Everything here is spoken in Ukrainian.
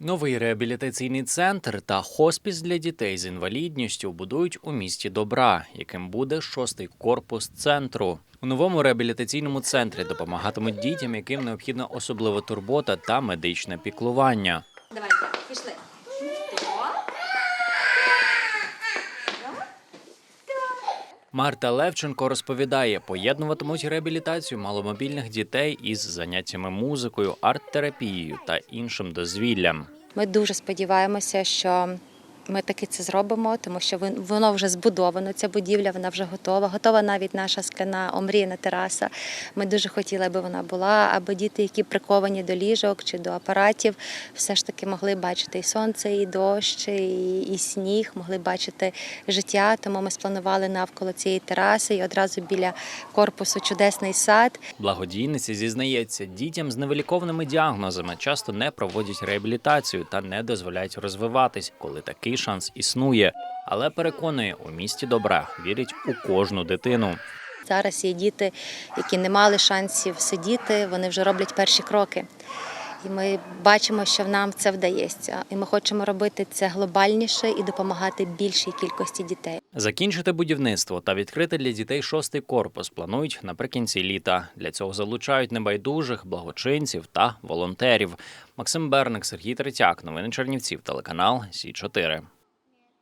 Новий реабілітаційний центр та хоспіс для дітей з інвалідністю будують у місті Добра, яким буде шостий корпус центру. У новому реабілітаційному центрі допомагатимуть дітям, яким необхідна особлива турбота та медичне піклування. Давайте, пішли. Марта Левченко розповідає, поєднуватимуть реабілітацію маломобільних дітей із заняттями музикою, арт-терапією та іншим дозвіллям. Ми дуже сподіваємося, що ми таки це зробимо, тому що вон- воно вже збудовано. Ця будівля вона вже готова. Готова навіть наша скляна омріяна тераса. Ми дуже хотіли, аби вона була, аби діти, які приковані до ліжок чи до апаратів, все ж таки могли бачити і сонце, і дощ, і, і сніг, могли бачити життя. Тому ми спланували навколо цієї тераси і одразу біля корпусу чудесний сад. Благодійниця зізнається, дітям з невилікованими діагнозами часто не проводять реабілітацію та не дозволяють розвиватись, коли такий шанс існує. Але переконує, у місті добра вірить у кожну дитину. Зараз є діти, які не мали шансів сидіти, вони вже роблять перші кроки. І ми бачимо, що нам це вдається. І ми хочемо робити це глобальніше і допомагати більшій кількості дітей. Закінчити будівництво та відкрити для дітей шостий корпус планують наприкінці літа. Для цього залучають небайдужих, благочинців та волонтерів. Максим Берник, Сергій Третяк. Новини Чернівців, телеканал Сі 4